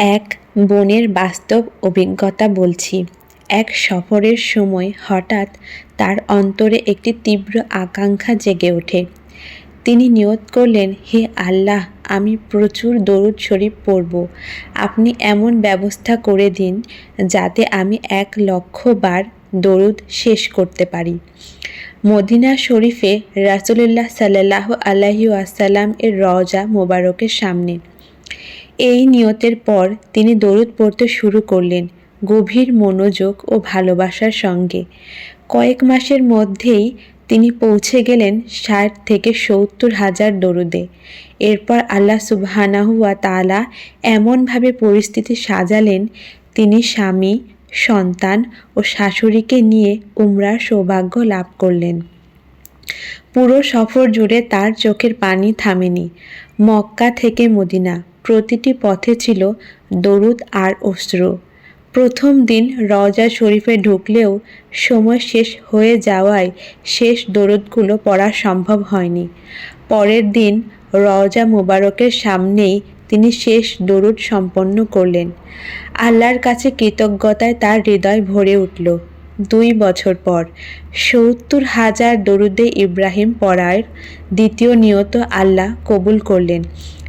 এক বোনের বাস্তব অভিজ্ঞতা বলছি। এক সফরের সময় হঠাৎ তার অন্তরে একটি তীব্র আকাঙ্ক্ষা জেগে ওঠে। তিনি নিয়ত করলেন, হে আল্লাহ, আমি প্রচুর দরুদ শরীফ পড়ব। আপনি এমন ব্যবস্থা করে দিন যাতে আমি এক লক্ষ বার দরুদ শেষ করতে পারি। মদিনা শরীফে রাসুলুল্লাহ সাল্লাহ আলহি আসাল্লাম এর রওজা মোবারকের সামনে। এই নিয়তের পর তিনি দরুদ পড়তে শুরু করলেন গভীর মনোযোগ ও ভালোবাসার সঙ্গে। কয়েক মাসের মধ্যেই তিনি পৌঁছে গেলেন ষাট থেকে সত্তর হাজার দরুদে। এরপর আল্লাহ সুবহানাহুয়া তালা এমনভাবে পরিস্থিতি সাজালেন, তিনি স্বামী, সন্তান ও শাশুড়িকে নিয়ে উমরার সৌভাগ্য লাভ করলেন। পুরো সফর জুড়ে তার চোখের পানি থামেনি। মক্কা থেকে মদিনা। প্রতিটি পথে ছিল দরুদ আর অশ্রু। প্রথম দিন রওজা শরীফে ঢুকলেও সময় শেষ হয়ে যাওয়ায় শেষ দরুদগুলো পড়া সম্ভব হয়নি। পরের দিন রজা মোবারকের সামনেই তিনি শেষ দরুদ সম্পন্ন করলেন। আল্লাহর কাছে কৃতজ্ঞতায় তার হৃদয় ভরে উঠল। দুই বছর পর সত্তর হাজার দরুদে ইব্রাহিম পড়ার দ্বিতীয় নিয়ত আল্লাহ কবুল করলেন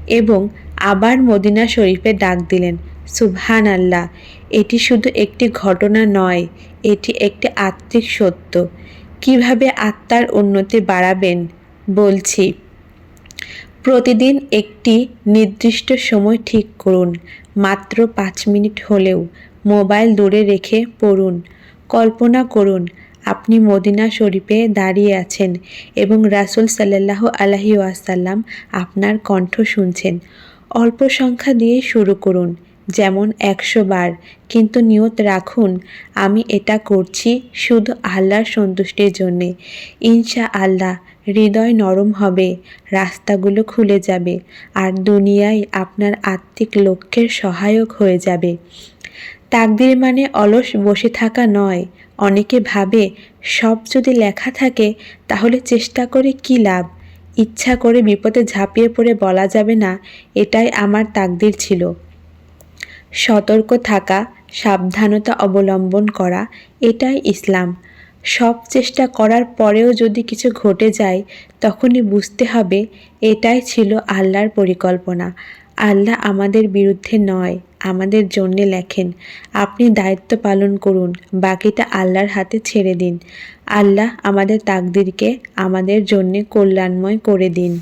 এবং আবার মদিনা শরীফে ডাক দিলেন সুবহান আল্লাহ এটি শুধু একটি ঘটনা নয়, এটি একটি আত্মিক সত্য। কীভাবে আত্মার উন্নতি বাড়াবেন? বলছি, প্রতিদিন একটি নির্দিষ্ট সময় ঠিক করুন, মাত্র পাঁচ মিনিট হলেও মোবাইল দূরে রেখে পড়ুন, কল্পনা করুন আপনি মদিনা শরীফে দাঁড়িয়ে আছেন এবং রাসুল সাল্লাহ আলহি আসাল্লাম আপনার কণ্ঠ শুনছেন। অল্প সংখ্যা দিয়ে শুরু করুন, যেমন একশো বার। কিন্তু নিয়ত রাখুন, আমি এটা করছি শুধু আল্লাহর সন্তুষ্টির জন্যে। ইনশা আল্লাহ হৃদয় নরম হবে, রাস্তাগুলো খুলে যাবে, আর দুনিয়ায় আপনার আত্মিক লক্ষ্যের সহায়ক হয়ে যাবে। তাকদির মানে অলস বসে থাকা নয়। অনেকে ভাবে, সব যদি লেখা থাকে, তাহলে চেষ্টা করে কি লাভ? ইচ্ছা করে বিপদে ঝাঁপিয়ে পড়ে বলা যাবে না, এটাই আমার তাকদির ছিল। সতর্ক থাকা, সাবধানতা অবলম্বন করা, এটাই ইসলাম। সব চেষ্টা করার পরেও যদি কিছু ঘটে যায়, তখনই বুঝতে হবে, এটাই ছিল আল্লাহর পরিকল্পনা। আল্লাহ আমাদের বিরুদ্ধে নয়, আমাদের জন্যে লেখেন। আপনি দায়িত্ব পালন করুন, বাকিটা আল্লাহর হাতে ছেড়ে দিন। আল্লাহ আমাদের তাকদিরকে আমাদের জন্যে কল্যাণময় করে দিন।